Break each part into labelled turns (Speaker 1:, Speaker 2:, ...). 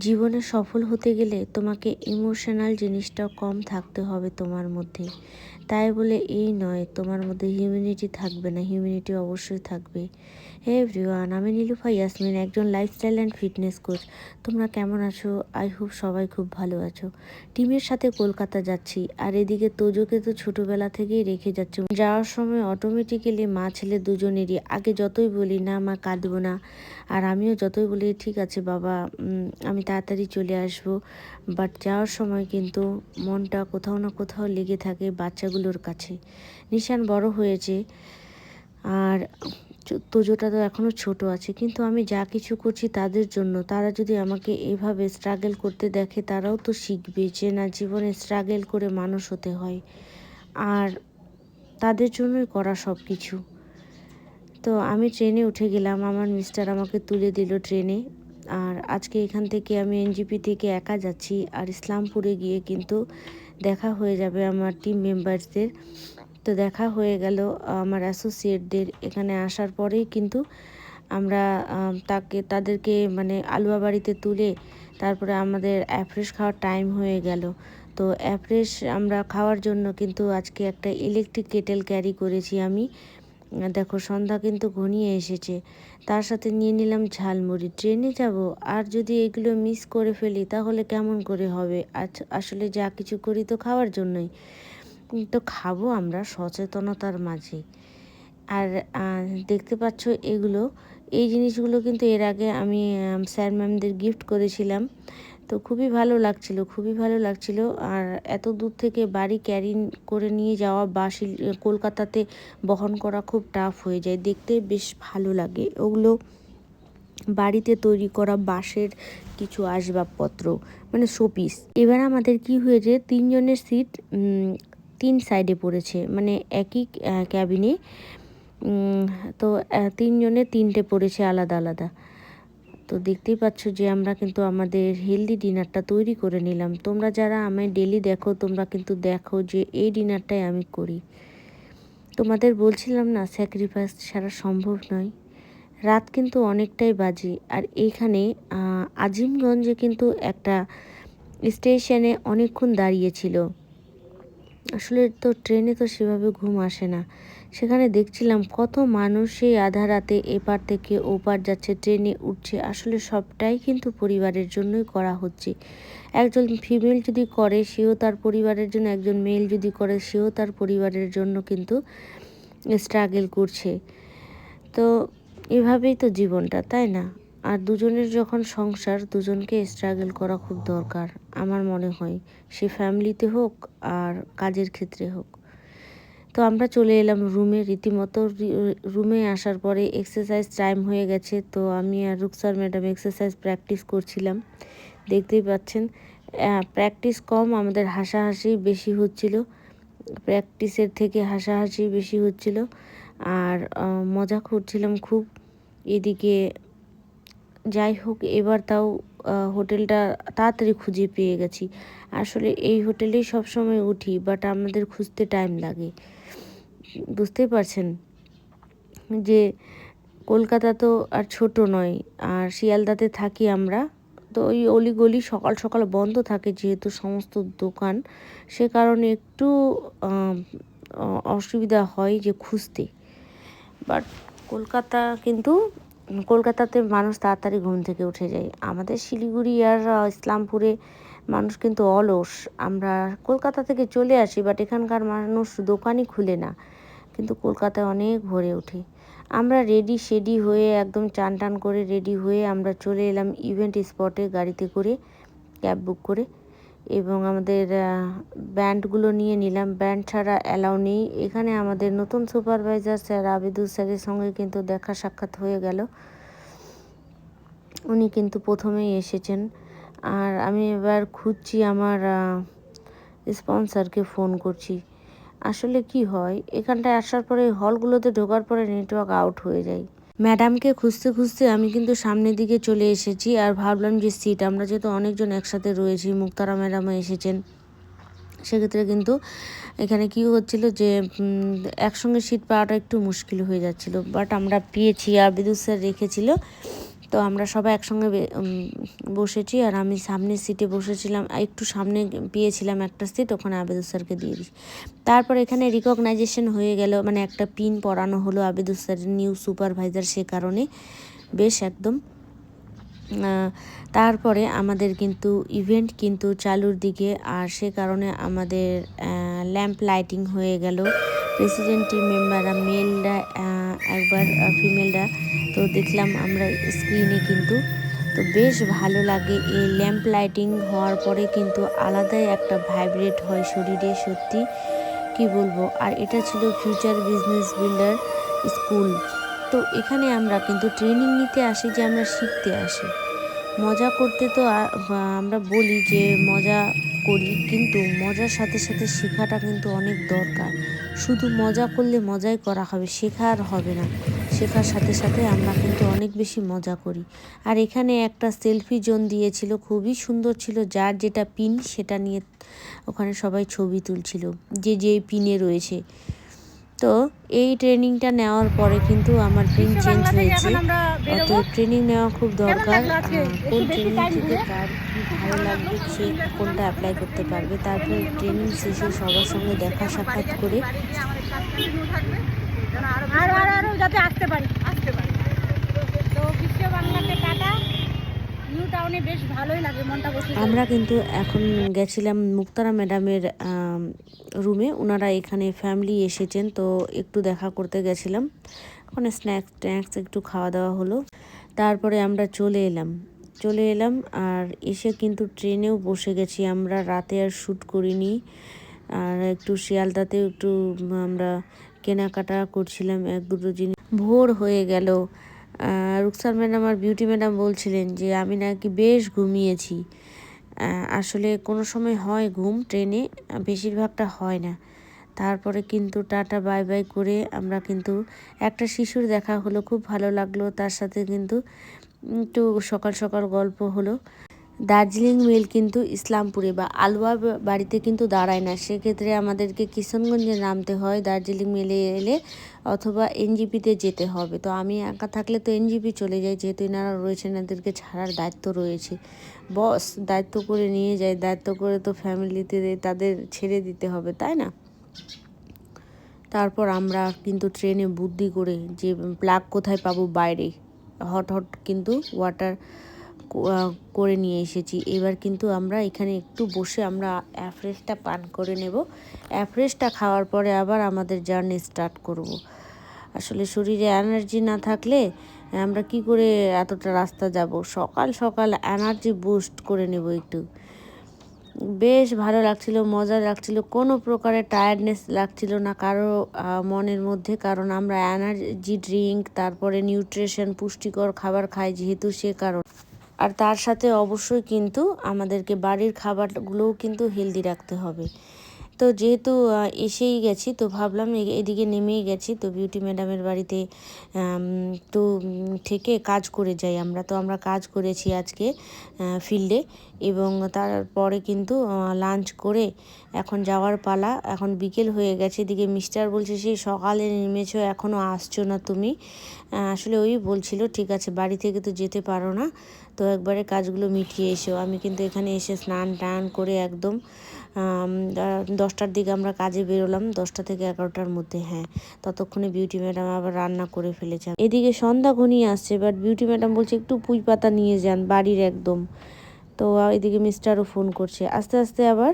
Speaker 1: জীবনে সফল হতে গেলে তোমাকে ইমোশনাল জিনিসটা কম থাকতে হবে তোমার মধ্যে। তাই বলে এই নয়, তোমার মধ্যে হিউমিনিটি থাকবে না হিউমিনিটি অবশ্যই থাকবে। হে এভরিওয়ান আমি নীলুফা ইয়াসমিন একজন লাইফস্টাইল অ্যান্ড ফিটনেস কোচ তোমরা কেমন আছো? আই হোপ সবাই খুব ভালো আছো। টিমের সাথে কলকাতা যাচ্ছি, আর এদিকে তোজোকে তো ছোটোবেলা থেকেই রেখে যাচ্ছে। যাওয়ার সময় অটোমেটিক্যালি মা ছেলে দুজনেরই, আগে যতই বলি, না মা, কাঁদবো না। আর আমিও যতই বলি, ঠিক আছে বাবা আমি তাড়াতাড়ি চলে আসব। বাট যাওয়ার সময় কিন্তু মনটা কোথাও না কোথাও লেগে থাকে বাচ্চাগুলোর কাছে। নিশান বড় হয়েছে, আর তোজোটা তো এখনও ছোট আছে, কিন্তু আমি যা কিছু করছি তাদের জন্য। তারা যদি আমাকে এভাবে স্ট্রাগল করতে দেখে, তারাও তো শিখবে যে না, জীবনে স্ট্রাগল করে মানুষ হতে হয়। আর তাদের জন্যই করা সব কিছু তো আমি ট্রেনে উঠে গেলাম, আমার মিস্টার আমাকে তুলে দিল ট্রেনে। আর আজকে এখান থেকে আমি এনজিপি থেকে একা যাচ্ছি, আর ইসলামপুরে গিয়ে কিন্তু দেখা হয়ে যাবে আমার টিম মেম্বারসদের তো দেখা হয়ে গেল, আমার অ্যাসোসিয়েটদের এখানে আসার পরেই কিন্তু আমরা তাকে, তাদেরকে মানে আলুয়া বাড়িতে তুলে তারপরে আমাদের অ্যাফ্রেশ খাওয়ার টাইম হয়ে গেল। তো অ্যাফ্রেশ আমরা খাওয়ার জন্য কিন্তু আজকে একটা ইলেকট্রিক কেটেল ক্যারি করেছি আমি। দেখো, সন্ধ্যা কিন্তু ঘনিয়ে এসেছে। তার সাথে নিয়ে নিলাম ঝালমুড়ি। ট্রেনে যাব, আর যদি এগুলো মিস করে ফেলি তাহলে কেমন করে হবে? আসলে যা কিছু করি তো খাওয়ার জন্যই। তো খাব আমরা সচেতনতার মাঝে। আর দেখতে পাচ্ছ এগুলো, এই জিনিসগুলো কিন্তু এর আগে আমি স্যার ম্যামদের গিফট করেছিলাম। তো খুবই ভালো লাগছিল, খুবই ভালো লাগছিল। আর এত দূর থেকে বাড়ি ক্যারি করে নিয়ে যাওয়া বা কলকাতাতে বহন করা খুব টাফ হয়ে যায়। দেখতে বেশ ভালো লাগে। ওগুলো বাড়িতে তৈরি করা বাঁশের কিছু আসবাবপত্র মানে শোপিস। এবার আমাদের কি হয়েছে, তিনজনের সিট তিন সাইডে পড়েছে মানে একই ক্যাবিনে তো তিনজনে তিনটে পড়েছে আলাদা আলাদা। তো দেখতেই পাচ্ছ যে আমরা কিন্তু আমাদের হেলদি ডিনারটা তৈরি করে নিলাম। তোমরা যারা আমায় ডেলি দেখো, তোমরা কিন্তু দেখো যে এই ডিনারটাই আমি করি। তোমাদের বলছিলাম না স্যাক্রিফাইস ছাড়া সম্ভব নয়। রাত কিন্তু অনেকটাই বাজে। আর এইখানে আজিমগঞ্জে কিন্তু একটা স্টেশনে অনেকক্ষণ দাঁড়িয়েছিল। আসলে তো ট্রেনে তো সেভাবে ঘুম আসে না। সেখানে দেখছিলাম কত মানুষ সেই আধা রাতে এপার থেকে ওপার যাচ্ছে, ট্রেনে উঠছে। আসলে সবটাই কিন্তু পরিবারের জন্যই করা হচ্ছে। একজন ফিমেল যদি করে, সেও তার পরিবারের জন্য, একজন মেল যদি করে, সেও তার পরিবারের জন্য কিন্তু স্ট্রাগল করছে। তো এভাবেই তো জীবনটা, তাই না? আর দুজনের যখন সংসার, দুজনকে স্ট্রাগল করা খুব দরকার, আমার মনে হয়। সে ফ্যামিলিতে হোক আর কাজের ক্ষেত্রে হোক। তো আমরা চলে এলাম রুমে রীতিমতো রুমে আসার পরে এক্সারসাইজ টাইম হয়ে গেছে, তো আমি আর রুকসার ম্যাডাম এক্সারসাইজ প্র্যাকটিস করছিলাম। দেখতেই পাচ্ছেন প্র্যাকটিস কম, আমাদের হাসাহাসি বেশি হচ্ছিল। প্র্যাকটিসের থেকে হাসাহাসি বেশি হচ্ছিল। আর মজা করছিলাম খুব। এদিকে যাই হোক, এবার তাও হোটেলটা তাড়াতাড়ি খুঁজে পেয়ে গেছি। আসলে এই হোটেলেই সব সময় উঠি বাট আমাদের খুঁজতে টাইম লাগে। বুঝতেই পারছেন যে কলকাতা তো আর ছোট নয়, আর শিয়ালদাতে থাকি আমরা। তো ওই অলিগলি সকাল সকাল বন্ধ থাকে যেহেতু সমস্ত দোকান, সে কারণে একটু অসুবিধা হয় যে খুঁজতে। বাট কলকাতা কিন্তু কলকাতাতে মানুষ তাড়াতাড়ি ঘুম থেকে উঠে যায়। আমাদের শিলিগুড়ি আর ইসলামপুরে মানুষ কিন্তু অলস। আমরা কলকাতা থেকে চলে আসি বাট এখানকার মানুষ দোকানই খুলে না। কিন্তু কলকাতায় অনেক ভরে ওঠে আমরা রেডি শেডি হয়ে একদম চান টান করে রেডি হয়ে আমরা চলে এলাম ইভেন্ট স্পটে গাড়িতে করে ক্যাব বুক করে। এবং আমাদের ব্যান্ডগুলো নিয়ে নিলাম। ব্যান্ড ছাড়া অ্যালাউ নেই। এখানে আমাদের নতুন সুপারভাইজার স্যার আবিদুল স্যারের সঙ্গে কিন্তু দেখা সাক্ষাৎ হয়ে গেল। উনি কিন্তু প্রথমেই এসেছেন। আর আমি এবার খুঁজছি আমার স্পন্সরকে ফোন করছি। আসলে কি হয়, এখানটায় আসার পরে হলগুলোতে ঢোকার পরে নেটওয়ার্ক আউট হয়ে যায়। ম্যাডামকে খুঁজতে খুঁজতে আমি কিন্তু সামনের দিকে চলে এসেছি আর ভাবলাম যে সিট আমরা যেহেতু অনেকজন একসাথে রয়েছি, মুক্তারা ম্যাডামও এসেছেন। সেক্ষেত্রে কিন্তু এখানে কি হচ্ছিল যে একসঙ্গে সিট পাওয়াটা একটু মুশকিল হয়ে যাচ্ছিল। বাট আমরা পেয়েছি আবিদুল স্যার রেখেছিল। তো আমরা সবাই একসঙ্গে বসেছি আর আমি সামনের সিটে বসেছিলাম। একটু সামনে পেয়েছিলাম একটা সিট, ওখানে আবেদুল স্যারকে দিয়ে দিই। তারপর এখানে রিকগনাইজেশন হয়ে গেল মানে একটা পিন পরানো হলো আবেদুল স্যারের নিউ সুপারভাইজার সে কারণে। বেশ একদম। তারপরে আমাদের কিন্তু ইভেন্ট কিন্তু চালুর দিকে আর সে কারণে আমাদের ল্যাম্প লাইটিং হয়ে গেল। প্রেসিডেন্ট টিম মেম্বাররা মেলরা একবার ফিমেলরা তো দেখলাম আমরা স্ক্রিনে কিন্তু, তো বেশ ভালো লাগে এই ল্যাম্প লাইটিং হওয়ার পরে কিন্তু আলাদাই একটা ভাইব্রেট হয় শরীরে সত্যি। কি বলব? আর এটা ছিল ফিউচার বিজনেস বিল্ডার স্কুল তো এখানে আমরা কিন্তু ট্রেনিং নিতে আসি যে আমরা শিখতে আসি। মজা করতে তো আমরা বলি যে মজা করি, কিন্তু মজার সাথে সাথে শেখাটা কিন্তু অনেক দরকার। শুধু মজা করলে মজাই করা হবে শেখা আর হবে না। শেখার সাথে সাথে আমরা কিন্তু অনেক বেশি মজা করি। আর এখানে একটা সেলফি জোন দিয়েছিল, খুবই সুন্দর ছিল। যার যেটা পিন সেটা নিয়ে ওখানে সবাই ছবি তুলছিল। যে যে পিনে রয়েছে। তো এই ট্রেনিংটা নেওয়ার পরে কিন্তু আমার ট্রেন চেঞ্জ হয়েছে। অতএব ট্রেনিং নেওয়া খুব দরকার। কোন ট্রেনিং থেকে কার কী ভালো লাগবে সে কোনটা অ্যাপ্লাই করতে পারবে? তারপরে ট্রেনিং শেষে সবার সঙ্গে দেখা সাক্ষাৎ করে।
Speaker 2: আরও আরও আরও যাতে আসতে পারি। আসতে পারি। তো বিশ্ব টাটা।
Speaker 1: আমরা কিন্তু এখন গেছিলাম মুক্তারা ম্যাডামের রুমে। ওনারা এখানে ফ্যামিলি এসেছেন, তো একটু দেখা করতে গেছিলাম। ওখানে স্ন্যাক্স ট্যাক্স একটু খাওয়া দাওয়া হলো। তারপরে আমরা চলে এলাম। চলে এলাম, আর এসে কিন্তু ট্রেনেও বসে গেছি। আমরা রাতে আর শ্যুট করিনি। আর একটু শিয়ালদাতেও একটু আমরা কেনাকাটা করছিলাম। এক দুটো জিনিস। ভোর হয়ে গেল। রুকসার ম্যাডাম আর বিউটি ম্যাডাম বলছিলেন যে, আমি নাকি বেশ ঘুমিয়েছি। আসলে কোনো সময় হয় ঘুম ট্রেনে, বেশিরভাগটা হয় না। তারপরে কিন্তু টাটা, বাই বাই করে আমরা কিন্তু একটা শিশুর দেখা হলো, খুব ভালো লাগল। তার সাথে কিন্তু একটু সকাল সকাল গল্প হলো। দার্জিলিং মেল কিন্তু ইসলামপুরে বা আলুয়া বাড়িতে কিন্তু দাঁড়ায় না। সেক্ষেত্রে আমাদেরকে কিষানগঞ্জে নামতে হয়, দার্জিলিং মেলে এলে অথবা এনজিপিতে যেতে হবে। তো আমি একা থাকলে তো এনজিপি চলে যাই যেহেতু এনারা রয়েছেন এনাদেরকে ছাড়ার দায়িত্ব রয়েছে। বস দায়িত্ব করে নিয়ে যায়, দায়িত্ব করে তো ফ্যামিলিতে তাদের ছেড়ে দিতে হবে, তাই না? তারপর আমরা কিন্তু ট্রেনে বুদ্ধি করে যে প্লাগ কোথায় পাবো বাইরে, হট হট কিন্তু ওয়াটার করে নিয়ে এসেছি। এবার কিন্তু আমরা এখানে একটু বসে আমরা অ্যাফ্রেশটা পান করে নেব। অ্যাফ্রেশটা খাওয়ার পরে আবার আমাদের জার্নি স্টার্ট করব। আসলে শরীরে এনার্জি না থাকলে আমরা কি করে এতটা রাস্তা যাব? সকাল সকাল এনার্জি বুস্ট করে নেব একটু। বেশ ভালো লাগছিল, মজা লাগছিল, কোনো প্রকারের টায়ার্ডনেস লাগছিল না, কারও মনের মধ্যে, কারণ আমরা এনার্জি ড্রিঙ্ক তারপরে নিউট্রিশন পুষ্টিকর খাবার খাই যেহেতু সে কারণ। আর তার সাথে অবশ্যই কিন্তু আমাদেরকে বাড়ির খাবারগুলোও কিন্তু হেলদি রাখতে হবে। তো যেহেতু এসেই গেছি, তো ভাবলাম এদিকে নেমেই গেছি, তো বিউটি ম্যাডামের বাড়িতে তো থেকে কাজ করে যাই আমরা। তো আমরা কাজ করেছি আজকে ফিল্ডে এবং তারপরে কিন্তু লাঞ্চ করে এখন যাওয়ার পালা। এখন বিকেল হয়ে গেছে। এদিকে মিস্টার বলছে, সেই সকালে নেমেছো এখনও আসছো না তুমি। আসলে ওই বলছিল, ঠিক আছে, বাড়ি থেকে তো যেতে পারো না। তো একবারে কাজগুলো মিটিয়ে এসো। আমি কিন্তু এখানে এসে স্নান টান করে একদম দশটার দিকে আমরা কাজে বেরোলাম। দশটা থেকে এগারোটার মধ্যে হ্যাঁ। ততক্ষণে বিউটি ম্যাডাম আবার রান্না করে ফেলেছেন এদিকে সন্ধ্যা ঘনিয়ে আসছে বাট বিউটি ম্যাডাম বলছে, একটু পুঁই পাতা নিয়ে যান, বাড়ির একদম। তো এদিকে মিস্টারও ফোন করছে। আস্তে আস্তে আবার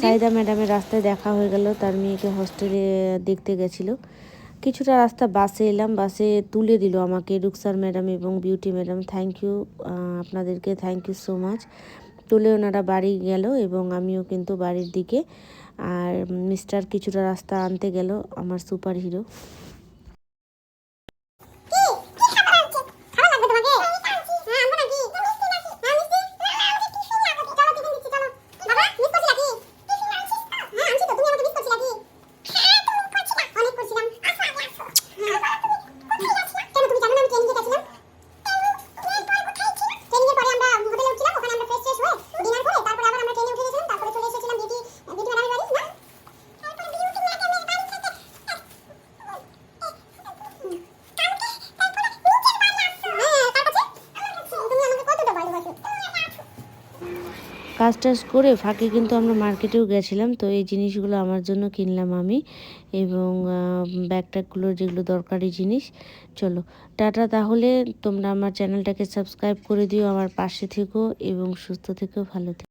Speaker 1: সাইদা ম্যাডামের রাস্তায় দেখা হয়ে গেল তার মেয়েকে হস্টেলে দেখতে গেছিল। কিছুটা রাস্তা বাসে এলাম বাসে তুলে দিল আমাকে রুকসার ম্যাডাম এবং বিউটি ম্যাডাম। থ্যাংক ইউ আপনাদেরকে থ্যাংক ইউ সো মাচ তুলে ওনারা বাড়ি গেল এবং আমিও কিন্তু বাড়ির দিকে। আর মিস্টার কিছুটা রাস্তা আনতে গেল আমার সুপার হিরো কাজ টাজ করে ফাঁকে কিন্তু আমরা মার্কেটেও গেছিলাম। তো এই জিনিসগুলো আমার জন্য কিনলাম আমি এবং ব্যাগ ট্যাগগুলোর যেগুলো দরকারি জিনিস, চলো। টাটা তাহলে, তোমরা আমার চ্যানেলটাকে সাবস্ক্রাইব করে দিও, আমার পাশে থেকো এবং সুস্থ থেকো, ভালো থেকো।